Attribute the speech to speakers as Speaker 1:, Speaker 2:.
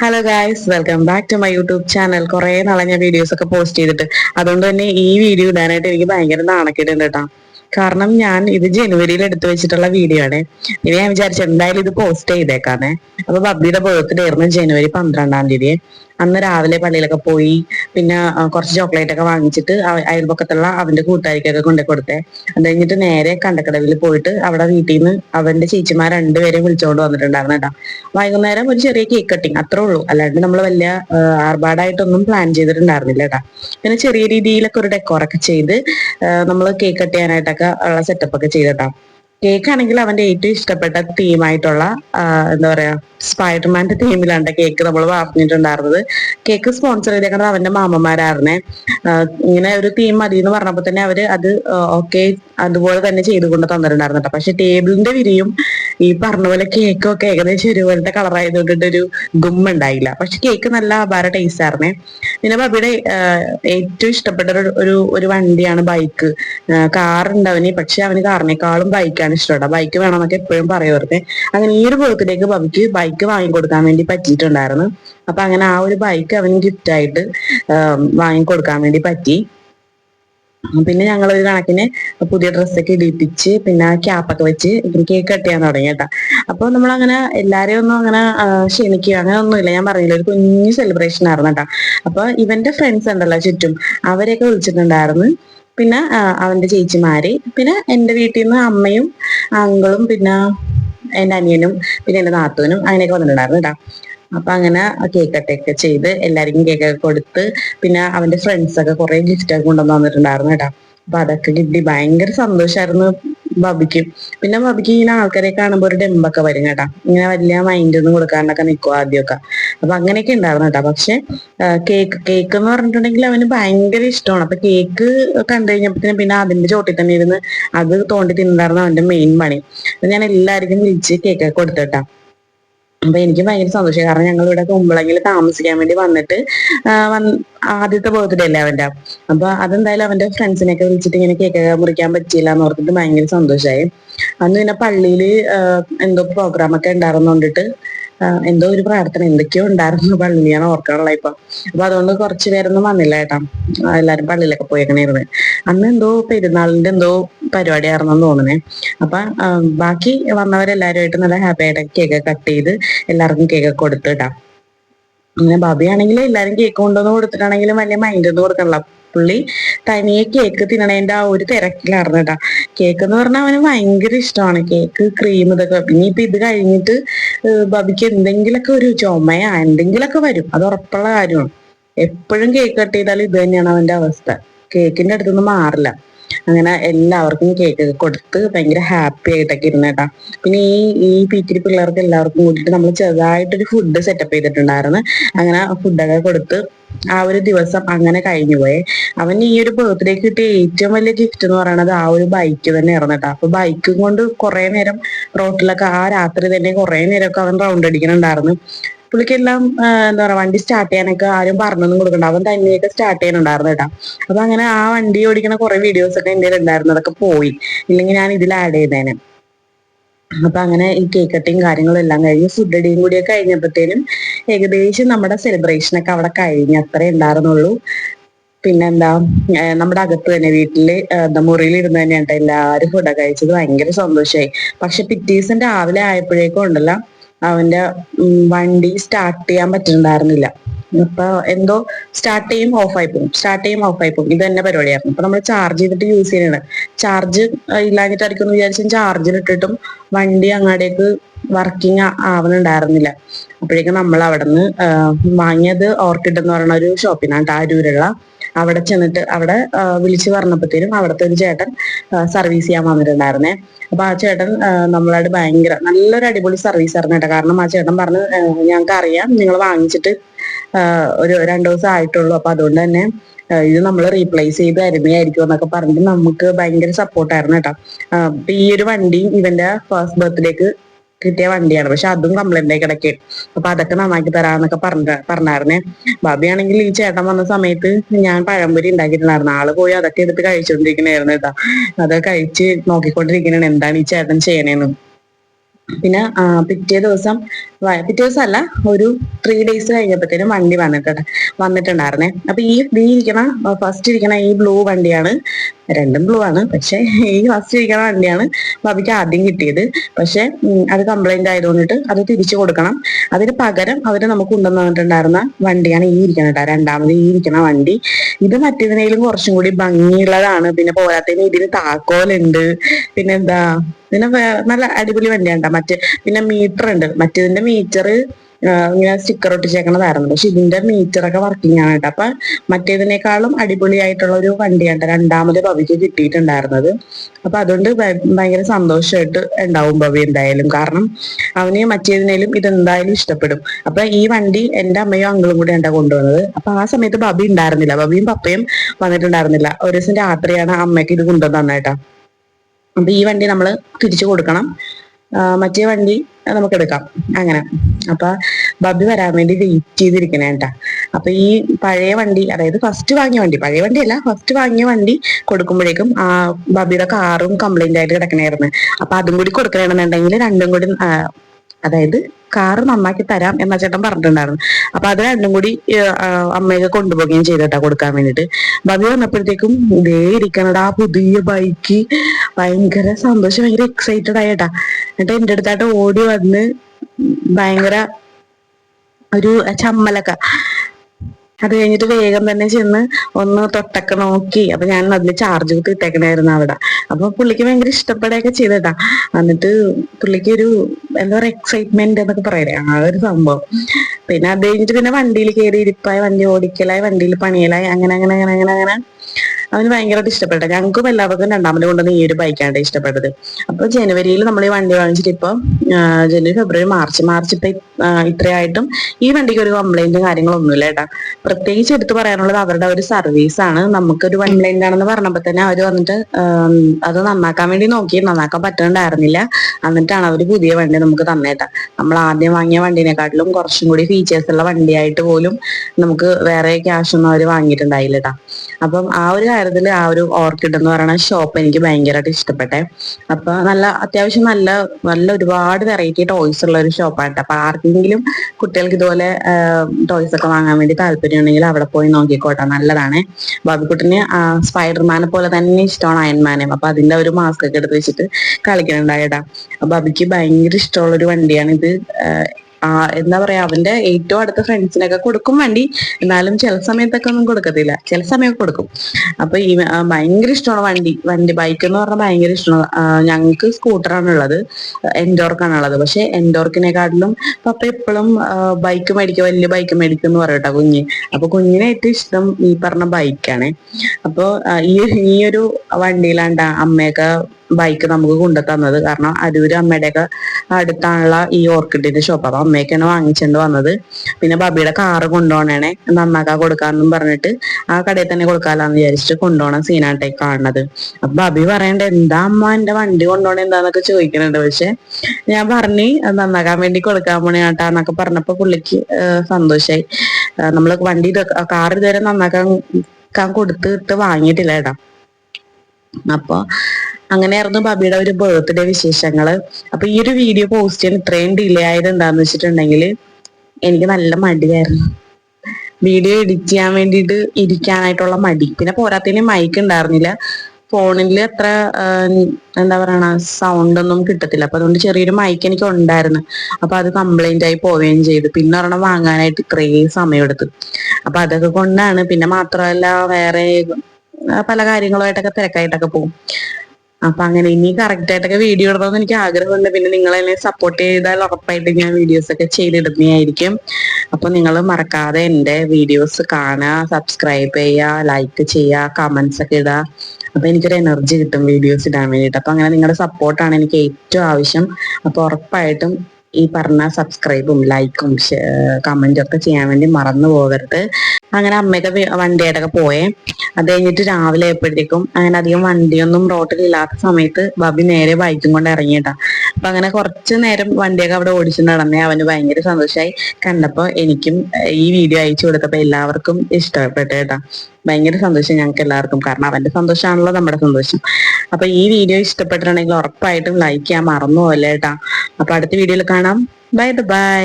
Speaker 1: Hello guys welcome back to my YouTube channel കുറെ നാളെ ഞാൻ വീഡിയോസ് ഒക്കെ പോസ്റ്റ് ചെയ്തിട്ട്. അതുകൊണ്ട് തന്നെ ഈ വീഡിയോ ഇടാനായിട്ട് എനിക്ക് ഭയങ്കര നാണക്കേടുണ്ട് കേട്ടോ. കാരണം ഞാൻ ഇത് ജനുവരിയിൽ എടുത്തു വെച്ചിട്ടുള്ള വീഡിയോ ആണ്. ഇനി ഞാൻ വിചാരിച്ചു എന്തായാലും ഇത് പോസ്റ്റ് ചെയ്തേക്കാന്നേ. അപ്പൊ ബബ്ബിയുടെ ബർത്ത്ഡേ ആയിരുന്നു ജനുവരി പന്ത്രണ്ടാം തീയതി അന്ന് രാവിലെ പള്ളിയിലൊക്കെ പോയി പിന്നെ കുറച്ച് ചോക്ലേറ്റ് ഒക്കെ വാങ്ങിച്ചിട്ട് അയൽപക്കത്തുള്ള അവന്റെ കൂട്ടുകാരിക്കൊക്കെ കൊണ്ടു കൊടുത്തെ. അത് കഴിഞ്ഞിട്ട് നേരെ കണ്ടക്കടവിൽ പോയിട്ട് അവിടെ വീട്ടിൽ നിന്ന് അവന്റെ ചേച്ചിമാർ രണ്ടുപേരെയും വിളിച്ചോണ്ട് വന്നിട്ടുണ്ടായിരുന്നു കേട്ടോ. വൈകുന്നേരം ഒരു ചെറിയ കേക്ക് കട്ടിങ് അത്രേ ഉള്ളൂ. അല്ലാണ്ട് നമ്മൾ വലിയ ആർഭാടായിട്ടൊന്നും പ്ലാൻ ചെയ്തിട്ടുണ്ടായിരുന്നില്ല കേട്ടോ. പിന്നെ ചെറിയ രീതിയിലൊക്കെ ഒരു ഡെക്കോറൊക്കെ ചെയ്ത് നമ്മൾ കേക്ക് കട്ട് ചെയ്യാനായിട്ടൊക്കെ ഉള്ള സെറ്റപ്പ് ഒക്കെ ചെയ്തിട്ടാ കേക്ക് ആണെങ്കിൽ അവന്റെ ഏറ്റവും ഇഷ്ടപ്പെട്ട തീമായിട്ടുള്ള എന്താ പറയാ സ്പൈഡർമാന്റെ തീമിലാണ് കേക്ക് നമ്മൾ പറഞ്ഞിട്ടുണ്ടായിരുന്നത് കേക്ക് സ്പോൺസർ ചെയ്തേക്കുന്നത് അവന്റെ മാമന്മാരായിരുന്നേ. ഇങ്ങനെ ഒരു തീം മതി എന്ന് പറഞ്ഞപ്പോ തന്നെ അവർ അത് ഓക്കെ അതുപോലെ തന്നെ ചെയ്തുകൊണ്ട് തന്നിട്ടുണ്ടായിരുന്നു കേട്ടോ പക്ഷെ ടേബിളിന്റെ വിരിയും ഈ പറഞ്ഞ പോലെ കേക്കും ഒക്കെ ഏകദേശം ഒരുപോലത്തെ കളർ ആയതുകൊണ്ട് ഒരു ഗുമ്മുണ്ടായില്ല. പക്ഷെ കേക്ക് നല്ല അപാര ടേസ്റ്റ് ആയിരുന്നേ. പിന്നെ ബബിയുടെ ഏറ്റവും ഇഷ്ടപ്പെട്ട ഒരു ഒരു വണ്ടിയാണ് ബൈക്ക് കാർ ഉണ്ട് അവന് പക്ഷെ അവന് കാറിനേക്കാളും ബൈക്കാണ് ഇഷ്ടം ബൈക്ക് വേണമെന്നൊക്കെ എപ്പോഴും പറയുമായിരുന്നേ അങ്ങനെ ഈ ഒരു ബർത്ത്ഡേക്ക് ബബിക്ക് ബൈക്ക് വാങ്ങിക്കൊടുക്കാൻ വേണ്ടി പറ്റിയിട്ടുണ്ടായിരുന്നു. അപ്പൊ അങ്ങനെ ആ ഒരു ബൈക്ക് അവന് ഗിഫ്റ്റ് ആയിട്ട് വാങ്ങിക്കൊടുക്കാൻ വേണ്ടി പറ്റി. പിന്നെ ഞങ്ങൾ ഒരു കണക്കിന് പുതിയ ഡ്രസ്സൊക്കെ ഇടിപ്പിച്ച് പിന്നെ ക്യാപ്പൊക്കെ വെച്ച് കേക്ക് കട്ട് ചെയ്യാൻ തുടങ്ങി കേട്ടാ അപ്പൊ നമ്മൾ അങ്ങനെ എല്ലാരെയും ഒന്നും അങ്ങനെ ക്ഷണിക്കുക അങ്ങനെ ഒന്നുമില്ല ഞാൻ പറഞ്ഞില്ല ഒരു കുഞ്ഞു സെലിബ്രേഷൻ ആയിരുന്നു കേട്ടാ അപ്പൊ ഇവന്റെ ഫ്രണ്ട്സ് ഉണ്ടല്ലോ ചുറ്റും അവരെയൊക്കെ വിളിച്ചിട്ടുണ്ടായിരുന്നു. പിന്നെ അവന്റെ ചേച്ചിമാര് പിന്നെ എന്റെ വീട്ടിൽ നിന്ന് അമ്മയും അങ്കിളും പിന്നെ എന്റെ അനിയനും പിന്നെ എന്റെ നാത്തൂനും അങ്ങനെയൊക്കെ വന്നിട്ടുണ്ടായിരുന്നു കേട്ടോ അപ്പൊ അങ്ങനെ കേക്ക് കട്ടൊക്കെ ചെയ്ത് എല്ലാവർക്കും കേക്കൊക്കെ കൊടുത്ത് പിന്നെ അവന്റെ ഫ്രണ്ട്സ് ഒക്കെ കുറെ ഗിഫ്റ്റ് ഒക്കെ കൊണ്ടുവന്ന് വന്നിട്ടുണ്ടായിരുന്നു കേട്ടോ. അപ്പൊ അതൊക്കെ കിട്ടി. ഭയങ്കര സന്തോഷമായിരുന്നു ബബിക്കും. പിന്നെ ബബിക്ക് ഇങ്ങനെ ആൾക്കാരെ കാണുമ്പോൾ ഒരു ഡെമ്പൊക്കെ വരും കേട്ടാ. ഇങ്ങനെ വലിയ മൈൻഡ് ഒന്നും കൊടുക്കാണ്ടൊക്കെ നിൽക്കും ആദ്യമൊക്കെ. അപ്പൊ അങ്ങനെയൊക്കെ ഉണ്ടായിരുന്നു കേട്ടാ. പക്ഷെ കേക്ക് കേക്ക് എന്ന് പറഞ്ഞിട്ടുണ്ടെങ്കിൽ അവന് ഭയങ്കര ഇഷ്ടമാണ്. അപ്പൊ കേക്ക് കണ്ടു കഴിഞ്ഞപ്പോഴത്തേനും പിന്നെ അതിന്റെ ചോട്ടിൽ തന്നെ ഇരുന്ന് അത് തോണ്ടി തിന്നുണ്ടായിരുന്നു അവന്റെ മെയിൻ പണി. ഞാൻ എല്ലാവർക്കും വിളിച്ച് കേക്കൊക്കെ കൊടുത്തിട്ടാ അപ്പൊ എനിക്ക് ഭയങ്കര സന്തോഷം. കാരണം ഞങ്ങൾ ഇവിടെ കുമ്പളങ്ങിൽ താമസിക്കാൻ വേണ്ടി വന്നിട്ട് ആദ്യത്തെ ബർത്ത്ഡേ അല്ലേ അവന്റെ? അപ്പൊ അതെന്തായാലും അവന്റെ ഫ്രണ്ട്സിനെയൊക്കെ വിളിച്ചിട്ട് ഇങ്ങനെ കേക്ക് മുറിക്കാൻ പറ്റിയില്ല എന്ന് ഓർത്തിട്ട് ഭയങ്കര സന്തോഷമായി അന്ന് പിന്നെ പള്ളിയിൽ എന്തോ പ്രോഗ്രാം ഒക്കെ ഉണ്ടായിരുന്നോണ്ടിട്ട് എന്തോ ഒരു പ്രാർത്ഥന എന്തൊക്കെയോ ഉണ്ടായിരുന്നു പള്ളിയാണ് ഓർക്കാനുള്ള ഇപ്പൊ. അപ്പൊ അതുകൊണ്ട് കുറച്ച് പേരൊന്നും വന്നില്ല ഏട്ടാ എല്ലാരും പള്ളിയിലൊക്കെ പോയേക്കണേരുന്നു അന്ന് എന്തോ പെരുന്നാളിന്റെ എന്തോ പരിപാടിയായിരുന്നെന്ന് തോന്നുന്നേ അപ്പൊ ബാക്കി വന്നവരെല്ലാരുമായിട്ട് നല്ല ഹാപ്പി ആയിട്ട് കേക്ക് കട്ട് ചെയ്ത് എല്ലാവർക്കും കേക്ക് കൊടുത്തു കേട്ടാ. അങ്ങനെ ബാബിയാണെങ്കിൽ എല്ലാരും കേക്ക് കൊണ്ടുവന്ന് കൊടുത്തിട്ടാണെങ്കിലും വലിയ മൈൻഡ് ഒന്നും കൊടുക്കണില്ല. പുള്ളി തനിയെ കേക്ക് തിന്നണേന്റെ ആ ഒരു തിരക്കിലായിരുന്നു കേട്ടാ കേക്ക് എന്ന് പറഞ്ഞാൽ അവന് ഭയങ്കര ഇഷ്ടമാണ്. കേക്ക് ക്രീം ഇതൊക്കെ. പിന്നെ ഇപ്പൊ ഇത് കഴിഞ്ഞിട്ട് ബാബിക്ക് എന്തെങ്കിലുമൊക്കെ ഒരു ചുമയാ എന്തെങ്കിലുമൊക്കെ വരും. അത് ഉറപ്പുള്ള കാര്യമാണ്. എപ്പോഴും കേക്ക് കട്ട് ചെയ്താൽ ഇത് തന്നെയാണ് അവന്റെ അവസ്ഥ. കേക്കിന്റെ അടുത്തൊന്നും മാറില്ല. അങ്ങനെ എല്ലാവർക്കും കേക്ക് കൊടുത്ത് ഭയങ്കര ഹാപ്പി ആയിട്ടൊക്കെ ഇരുന്നേട്ടാ പിന്നെ ഈ ഈ പീറ്റിരി പിള്ളേർക്ക് എല്ലാവർക്കും കൂടിയിട്ട് നമ്മൾ ചെറുതായിട്ടൊരു ഫുഡ് സെറ്റപ്പ് ചെയ്തിട്ടുണ്ടായിരുന്നു. അങ്ങനെ ഫുഡൊക്കെ കൊടുത്ത് ആ ഒരു ദിവസം അങ്ങനെ കഴിഞ്ഞു പോയെ. അവൻ ഈ ഒരു ബർത്ത്ഡേക്ക് കിട്ടിയ ഏറ്റവും വലിയ ഗിഫ്റ്റ് എന്ന് പറയുന്നത് ആ ഒരു ബൈക്ക് തന്നെ ആയിരുന്നു കേട്ടോ. അപ്പൊ ബൈക്കും കൊണ്ട് കുറെ നേരം റോട്ടിലൊക്കെ ആ രാത്രി തന്നെ കുറെ നേരമൊക്കെ അവൻ റൗണ്ട് അടിക്കുന്നുണ്ടായിരുന്നു പുള്ളിക്കെല്ലാം എന്താ പറയാ വണ്ടി സ്റ്റാർട്ട് ചെയ്യാനൊക്കെ ആരും പറഞ്ഞൊന്നും കൊടുക്കണ്ട. അവൻ തന്നെയൊക്കെ സ്റ്റാർട്ട് ചെയ്യാനുണ്ടായിരുന്നു കേട്ടോ. അപ്പൊ അങ്ങനെ ആ വണ്ടി ഓടിക്കുന്ന കുറെ വീഡിയോസ് ഒക്കെ എന്റെ ഉണ്ടായിരുന്നു. അതൊക്കെ പോയി. ഇല്ലെങ്കിൽ ഞാൻ ഇതിൽ ആഡ് ചെയ്തേനെ. അപ്പൊ അങ്ങനെ ഈ കേക്ക് കട്ടിങ് കാര്യങ്ങളും എല്ലാം കഴിഞ്ഞ് ഫുഡ് അടിയും കൂടിയൊക്കെ കഴിഞ്ഞപ്പോഴത്തേനും ഏകദേശം നമ്മുടെ സെലിബ്രേഷൻ ഒക്കെ അവിടെ കഴിഞ്ഞ്. അത്രേ ഉണ്ടായിരുന്നുള്ളൂ. പിന്നെന്താ നമ്മുടെ അകത്ത് തന്നെ വീട്ടിൽ മുറിയിൽ ഇരുന്ന് തന്നെ കേട്ടോ എല്ലാവരും ഫുഡൊക്കെ കഴിച്ചത്. ഭയങ്കര സന്തോഷമായി പക്ഷെ പിറ്റേസിന്റെ രാവിലെ ആയപ്പോഴേക്കും ഉണ്ടല്ലോ അവന്റെ വണ്ടി സ്റ്റാർട്ട് ചെയ്യാൻ പറ്റുന്നുണ്ടായിരുന്നില്ല അപ്പൊ എന്തോ സ്റ്റാർട്ട് ചെയ്യും ഓഫ് ആയി പോകും. സ്റ്റാർട്ട് ചെയ്യും ഓഫ് ആയി പോകും. ഇത് തന്നെ പരിപാടിയായിരുന്നു. അപ്പൊ നമ്മൾ ചാർജ് ചെയ്തിട്ട് യൂസ് ചെയ്യണം ചാർജ് ഇല്ലാഞ്ഞിട്ടായിരിക്കും എന്ന് ചാർജിൽ ഇട്ടിട്ടും വണ്ടി അങ്ങാടേക്ക് വർക്കിംഗ് ആവുന്നുണ്ടായിരുന്നില്ല അപ്പോഴേക്കും നമ്മൾ അവിടെ നിന്ന് വാങ്ങിയത് ഓർക്കിഡ് എന്ന് പറയുന്ന ഒരു ഷോപ്പിനാണ് ആരൂരുള്ള അവിടെ ചെന്നിട്ട് അവിടെ വിളിച്ചു പറഞ്ഞപ്പോഴത്തേനും അവിടുത്തെ ഒരു ചേട്ടൻ സർവീസ് ചെയ്യാൻ വന്നിട്ടുണ്ടായിരുന്നേ. അപ്പൊ ആ ചേട്ടൻ നമ്മളായിട്ട് ഭയങ്കര നല്ലൊരു അടിപൊളി സർവീസ് ആയിരുന്നു കേട്ടോ. കാരണം ആ ചേട്ടൻ പറഞ്ഞു ഞങ്ങൾക്ക് അറിയാം നിങ്ങൾ വാങ്ങിച്ചിട്ട് ഒരു രണ്ടു ദിവസം ആയിട്ടുള്ളൂ. അപ്പൊ അതുകൊണ്ട് തന്നെ ഇത് നമ്മൾ റീപ്ലേസ് ചെയ്ത് തരുന്നതായിരിക്കും എന്നൊക്കെ പറഞ്ഞിട്ട് നമുക്ക് ഭയങ്കര സപ്പോർട്ടായിരുന്നു കേട്ടോ. ഈ ഒരു വണ്ടി ഇവന്റെ ഫസ്റ്റ് ബർത്ത്ഡേക്ക് കിട്ടിയ വണ്ടിയാണ്. പക്ഷെ അതും കംപ്ലൈന്റ് ആയി കിടക്കേ. അപ്പൊ അതൊക്കെ നന്നാക്കി തരാന്നൊക്കെ പറഞ്ഞ പറഞ്ഞായിരുന്നേ. ബാബിയാണെങ്കിൽ ഈ ചേട്ടൻ വന്ന സമയത്ത് ഞാൻ പഴംപൊരി ഉണ്ടാക്കിയിട്ടുണ്ടായിരുന്നു. ആൾ പോയി അതൊക്കെ എടുത്ത് കഴിച്ചോണ്ടിരിക്കണായിരുന്നു കേട്ടാ. അത് കഴിച്ച് നോക്കിക്കൊണ്ടിരിക്കണ എന്താണ് ഈ ചേട്ടൻ ചെയ്യണേന്ന്. പിന്നെ പിറ്റേ ദിവസം പിറ്റേ ദിവസം അല്ല ഒരു ത്രീ ഡേയ്സ് കഴിഞ്ഞപ്പോഴത്തേനും വണ്ടി വന്നിട്ടുണ്ട് വന്നിട്ടുണ്ടായിരുന്നേ. അപ്പൊ ഈ ഈ ഇരിക്കണ ഫസ്റ്റ് ഇരിക്കണ ഈ ബ്ലൂ വണ്ടിയാണ്. രണ്ടും ബ്ലൂ ആണ്. പക്ഷെ ഈ ഫസ്റ്റ് ഇരിക്കണ വണ്ടിയാണ് ബാബിക്ക് ആദ്യം കിട്ടിയത്. പക്ഷെ അത് കംപ്ലൈന്റ് ആയതുകൊണ്ടിട്ട് അത് തിരിച്ചു കൊടുക്കണം. അതിന് പകരം അവർ നമുക്ക് കൊണ്ടുവന്ന് വന്നിട്ടുണ്ടായിരുന്ന വണ്ടിയാണ് ഈ ഇരിക്കണ രണ്ടാമത് ഈ ഇരിക്കണ വണ്ടി. ഇത് മറ്റേതിനേലും കുറച്ചും കൂടി ഭംഗിയുള്ളതാണ്. പിന്നെ പോരാത്തതിന് ഇതിന് താക്കോലുണ്ട്. പിന്നെ എന്താ പിന്നെ നല്ല അടിപൊളി വണ്ടിയാണ് മറ്റേ പിന്നെ മീറ്റർ ഉണ്ട്. മറ്റേതിന്റെ മീറ്റർ ഇങ്ങനെ സ്റ്റിക്കർ ഒട്ടിച്ചേക്കണതായിരുന്നു. പക്ഷെ ഇതിന്റെ മീറ്റർ ഒക്കെ വർക്കിംഗ് ആണ് കേട്ടോ. അപ്പൊ മറ്റേതിനേക്കാളും അടിപൊളിയായിട്ടുള്ള ഒരു വണ്ടിയാണ് രണ്ടാമത് ഭവിക്ക് കിട്ടിയിട്ടുണ്ടായിരുന്നത്. അപ്പൊ അതുകൊണ്ട് ഭയങ്കര സന്തോഷമായിട്ട് ഉണ്ടാവും ഭവി എന്തായാലും. കാരണം അവന് മറ്റേതിനേലും ഇതെന്തായാലും ഇഷ്ടപ്പെടും. അപ്പൊ ഈ വണ്ടി എന്റെ അമ്മയും അങ്കിളും കൂടെ ഉണ്ടാ കൊണ്ടുവന്നത്. അപ്പൊ ആ സമയത്ത് ഭവി ഉണ്ടായിരുന്നില്ല. ഭവിയും പപ്പയും വന്നിട്ടുണ്ടായിരുന്നില്ല. ഒരു ദിവസം രാത്രിയാണ് അമ്മയ്ക്ക് ഇത് കൊണ്ടുവന്നേട്ടാ അപ്പൊ ഈ വണ്ടി നമ്മൾ തിരിച്ചു കൊടുക്കണം. മറ്റേ വണ്ടി നമുക്ക് എടുക്കാം അങ്ങനെ. അപ്പൊ ബബി വരാൻ വേണ്ടി വെയിറ്റ് ചെയ്തിരിക്കണേ കേട്ടാ. അപ്പൊ ഈ പഴയ വണ്ടി അതായത് ഫസ്റ്റ് വാങ്ങിയ വണ്ടി പഴയ വണ്ടി അല്ല ഫസ്റ്റ് വാങ്ങിയ വണ്ടി കൊടുക്കുമ്പോഴേക്കും ആ ബബിയുടെ കാറും കംപ്ലൈന്റ് ആയിട്ട് കിടക്കണായിരുന്നു. അപ്പൊ അതും കൂടി കൊടുക്കണമെന്നുണ്ടെങ്കിൽ രണ്ടും കൂടി അതായത് കാറ് നന്നാക്കി തരാം എന്ന ചേട്ടൻ പറഞ്ഞിട്ടുണ്ടായിരുന്നു. അപ്പൊ അത് രണ്ടും കൂടി അമ്മയൊക്കെ കൊണ്ടുപോവുകയും ചെയ്തിട്ടാ കൊടുക്കാൻ വേണ്ടിട്ട് ബബി വന്നപ്പോഴത്തേക്കും ഇതേ ഇരിക്കണടാ പുതിയ ബൈക്ക് ഭയങ്കര സന്തോഷം ഭയങ്കര എക്സൈറ്റഡ് ആയിട്ടാ. എന്നിട്ട് എന്റെ അടുത്തായിട്ട് ഓടി വന്ന് ഭയങ്കര ഒരു ചമ്മലൊക്കെ. അത് കഴിഞ്ഞിട്ട് വേഗം തന്നെ ചെന്ന് ഒന്ന് തൊട്ടൊക്കെ നോക്കി. അപ്പൊ ഞാൻ അതിൽ ചാർജ് കുത്തി ഇട്ടേക്കണായിരുന്നു അവിടെ. അപ്പൊ പുള്ളിക്ക് ഭയങ്കര ഇഷ്ടപ്പെടുകയൊക്കെ ചെയ്തട്ടാ എന്നിട്ട് പുള്ളിക്ക് ഒരു എന്താ പറയാ എക്സൈറ്റ്മെന്റ് എന്നൊക്കെ പറയലേ ആ ഒരു സംഭവം. പിന്നെ അത് കഴിഞ്ഞിട്ട് പിന്നെ വണ്ടിയിൽ കയറി ഇരിപ്പായി വണ്ടി ഓടിക്കലായി വണ്ടിയിൽ പണിയലായി അങ്ങനെ അങ്ങനെ അങ്ങനെ അങ്ങനെ അങ്ങനെ. അവന് ഭയങ്കരമായിട്ട് ഇഷ്ടപ്പെട്ട. ഞങ്ങൾക്കും എല്ലാവർക്കും രണ്ടാമത് കൊണ്ടുവന്ന ഈ ഒരു ബൈക്കാണ് ഇഷ്ടപ്പെട്ടത്. അപ്പൊ ജനുവരിയിൽ നമ്മൾ ഈ വണ്ടി വാങ്ങിച്ചിട്ട് ഇപ്പൊ ജനുവരി ഫെബ്രുവരി മാർച്ച് മാർച്ച് ഇപ്പൊ ഇത്രയായിട്ടും ഈ വണ്ടിക്ക് ഒരു കംപ്ലൈന്റും കാര്യങ്ങളൊന്നുമില്ല കേട്ടാ. പ്രത്യേകിച്ച് എടുത്തു പറയാനുള്ളത് അവരുടെ ഒരു സർവീസ് ആണ്. നമുക്കൊരു കംപ്ലൈന്റ് ആണെന്ന് പറഞ്ഞപ്പോ തന്നെ അവർ വന്നിട്ട് അത് നന്നാക്കാൻ വേണ്ടി നോക്കി. നന്നാക്കാൻ പറ്റുന്നുണ്ടായിരുന്നില്ല എന്നിട്ടാണ് അവർ പുതിയ വണ്ടി നമുക്ക് തന്നേട്ടാ. നമ്മൾ ആദ്യം വാങ്ങിയ വണ്ടിനെക്കാട്ടിലും കുറച്ചും കൂടി ഫീച്ചേഴ്സ് ഉള്ള വണ്ടിയായിട്ട് പോലും നമുക്ക് വേറെ ക്യാഷ് ഒന്നും അവർ വാങ്ങിയിട്ടുണ്ടായില്ല കേട്ടോ അപ്പം ആ ഒരു കാര്യത്തിൽ ആ ഒരു ഓർക്കിഡ് എന്ന് പറയുന്ന ഷോപ്പ് എനിക്ക് ഭയങ്കരമായിട്ട് ഇഷ്ടപ്പെട്ടെ. അപ്പൊ നല്ല അത്യാവശ്യം നല്ല നല്ല ഒരുപാട് വെറൈറ്റി ടോയ്സ് ഉള്ള ഒരു ഷോപ്പാണ് അപ്പൊ ആർക്കെങ്കിലും കുട്ടികൾക്ക് ഇതുപോലെ ടോയ്സ് ഒക്കെ വാങ്ങാൻ വേണ്ടി താല്പര്യം ഉണ്ടെങ്കിൽ അവിടെ പോയി നോക്കിക്കോട്ടെ. നല്ലതാണ്. ബാബിക്കുട്ടിന് സ്പൈഡർമാനെ പോലെ തന്നെ ഇഷ്ടമാണ് അയൺമാനെ അപ്പൊ അതിന്റെ ഒരു മാസ്ക് ഒക്കെ എടുത്ത് വെച്ചിട്ട് കളിക്കണുണ്ടായിട്ടാ. ബാബിക്ക് ഭയങ്കര ഇഷ്ടമുള്ള ഒരു വണ്ടിയാണ് ഇത്. ആ എന്താ പറയാ അവന്റെ ഏറ്റവും അടുത്ത ഫ്രണ്ട്സിനൊക്കെ കൊടുക്കും വേണ്ടി. എന്നാലും ചില സമയത്തൊക്കെ ഒന്നും കൊടുക്കത്തില്ല. ചില സമയമൊക്കെ കൊടുക്കും. അപ്പൊ ഈ ഭയങ്കര ഇഷ്ടമാണ് വണ്ടി. വണ്ടി ബൈക്ക് എന്ന് പറഞ്ഞാൽ ഭയങ്കര ഇഷ്ടമാണ്. ഞങ്ങൾക്ക് സ്കൂട്ടറാണ് ഉള്ളത്. എൻഡോർക്കാണ് ഉള്ളത്. പക്ഷെ എൻഡോർക്കിനെക്കാട്ടിലും പപ്പ എപ്പോഴും ബൈക്ക് മേടിക്കുക വലിയ ബൈക്ക് മേടിക്കും എന്ന് പറയട്ടോ കുഞ്ഞ്. അപ്പൊ കുഞ്ഞിന് ഏറ്റവും ഇഷ്ടം ഈ പറഞ്ഞ ബൈക്കാണ് അപ്പൊ ഈ ഈ ഒരു വണ്ടിയിലാണ്ട അമ്മയൊക്കെ ബൈക്ക് നമുക്ക് കൊണ്ടു തന്നത്. കാരണം അരൂര് അമ്മയുടെയൊക്കെ അടുത്താണുള്ള ഈ ഓർക്കിഡിന്റെ ഷോപ്പ് അപ്പൊ അമ്മയൊക്കെയാണ് വാങ്ങിച്ചുകൊണ്ട് വന്നത്. പിന്നെ ബബിയുടെ കാറ് കൊണ്ടുപോകണേ നന്നാക്കാൻ കൊടുക്കാന്നും പറഞ്ഞിട്ട് ആ കടയിൽ തന്നെ കൊടുക്കാലാന്ന് വിചാരിച്ചിട്ട് കൊണ്ടുപോകണം സീനായിട്ടേ കാണുന്നത്. അപ്പൊ ബബി പറയണ്ട എന്താ അമ്മ എന്റെ വണ്ടി കൊണ്ടുപോകണ? എന്താന്നൊക്കെ ചോദിക്കുന്നുണ്ട് പക്ഷെ ഞാൻ പറഞ്ഞു നന്നാക്കാൻ വേണ്ടി കൊടുക്കാൻ പോണേട്ടാന്നൊക്കെ പറഞ്ഞപ്പോ പുള്ളിക്ക് സന്തോഷായി. നമ്മൾ വണ്ടി കാർ ഇതുവരെ നന്നാക്കാൻ ക്കാൻ കൊടുത്തിട്ട് വാങ്ങിയിട്ടില്ല ഏട്ടാ. അപ്പൊ അങ്ങനെയായിരുന്നു ബബിയുടെ ഒരു ബർത്ത്ഡേ വിശേഷങ്ങൾ. അപ്പൊ ഈ ഒരു വീഡിയോ പോസ്റ്റ് ചെയ്യാൻ ഇത്രയും ഡിലേ ആയത് എന്താന്ന് വെച്ചിട്ടുണ്ടെങ്കിൽ എനിക്ക് നല്ല മടിയായിരുന്നു. വീഡിയോ എഡിറ്റ് ചെയ്യാൻ വേണ്ടിയിട്ട് ഇരിക്കാനായിട്ടുള്ള മടി. പിന്നെ പോരാത്തതിന് മൈക്ക് ഉണ്ടായിരുന്നില്ല. ഫോണിൽ അത്ര എന്താ പറയണ സൗണ്ട് ഒന്നും കിട്ടത്തില്ല. അപ്പൊ അതുകൊണ്ട് ചെറിയൊരു മൈക്ക് എനിക്ക് ഉണ്ടായിരുന്നു. അപ്പൊ അത് കംപ്ലൈന്റ് ആയി പോവുകയും ചെയ്തു. പിന്നെ ഒരെണ്ണം വാങ്ങാനായിട്ട് ഇത്രയും സമയം എടുത്തു അപ്പൊ അതൊക്കെ കൊണ്ടാണ് പിന്നെ മാത്രമല്ല വേറെ പല കാര്യങ്ങളുമായിട്ടൊക്കെ തിരക്കായിട്ടൊക്കെ പോകും. അപ്പൊ അങ്ങനെ ഇനി കറക്റ്റ് ആയിട്ടൊക്കെ വീഡിയോ ഇടണമെന്ന് എനിക്ക് ആഗ്രഹമുണ്ട്. പിന്നെ നിങ്ങൾ എന്നെ സപ്പോർട്ട് ചെയ്താൽ ഉറപ്പായിട്ട് ഞാൻ വീഡിയോസ് ഒക്കെ ചെയ്തിടുന്നതായിരിക്കും. അപ്പൊ നിങ്ങൾ മറക്കാതെ എന്റെ വീഡിയോസ് കാണുക സബ്സ്ക്രൈബ് ചെയ്യുക ലൈക്ക് ചെയ്യുക കമന്റ്സ് ഒക്കെ ഇടുക. അപ്പൊ എനിക്കൊരു എനർജി കിട്ടും വീഡിയോസ് ഇടാൻ വേണ്ടിയിട്ട്. അപ്പൊ അങ്ങനെ നിങ്ങളുടെ സപ്പോർട്ടാണ് എനിക്ക് ഏറ്റവും ആവശ്യം. അപ്പൊ ഉറപ്പായിട്ടും ഈ പറഞ്ഞ സബ്സ്ക്രൈബും ലൈക്കും കമന്റും ഒക്കെ ചെയ്യാൻ വേണ്ടി മറന്നു പോകരുത്. അങ്ങനെ അമ്മയൊക്കെ വണ്ടിയായിട്ടൊക്കെ പോയേ. അത് കഴിഞ്ഞിട്ട് രാവിലെ ആയപ്പോഴത്തേക്കും അങ്ങനെ അധികം വണ്ടിയൊന്നും റോട്ടിൽ ഇല്ലാത്ത സമയത്ത് ബബി നേരെ ബൈക്കും കൊണ്ട് ഇറങ്ങിയിട്ടാ അപ്പൊ അങ്ങനെ കുറച്ച് നേരം വണ്ടിയൊക്കെ അവിടെ ഓടിച്ചു നടന്നേ അവന് ഭയങ്കര സന്തോഷമായി കണ്ടപ്പോ എനിക്കും ഈ വീഡിയോ അയച്ചു കൊടുത്തപ്പോ എല്ലാവർക്കും ഇഷ്ടപ്പെട്ടു കേട്ടാ ഭയങ്കര സന്തോഷം ഞങ്ങൾക്ക് എല്ലാവർക്കും. കാരണം അവന്റെ സന്തോഷമാണല്ലോ നമ്മുടെ സന്തോഷം. അപ്പൊ ഈ വീഡിയോ ഇഷ്ടപ്പെട്ടിട്ടുണ്ടെങ്കിൽ ഉറപ്പായിട്ടും ലൈക്ക് ചെയ്യാൻ മറന്നു പോലെ കേട്ടാ അപ്പൊ അടുത്ത വീഡിയോയിൽ കാണാം. Bye bye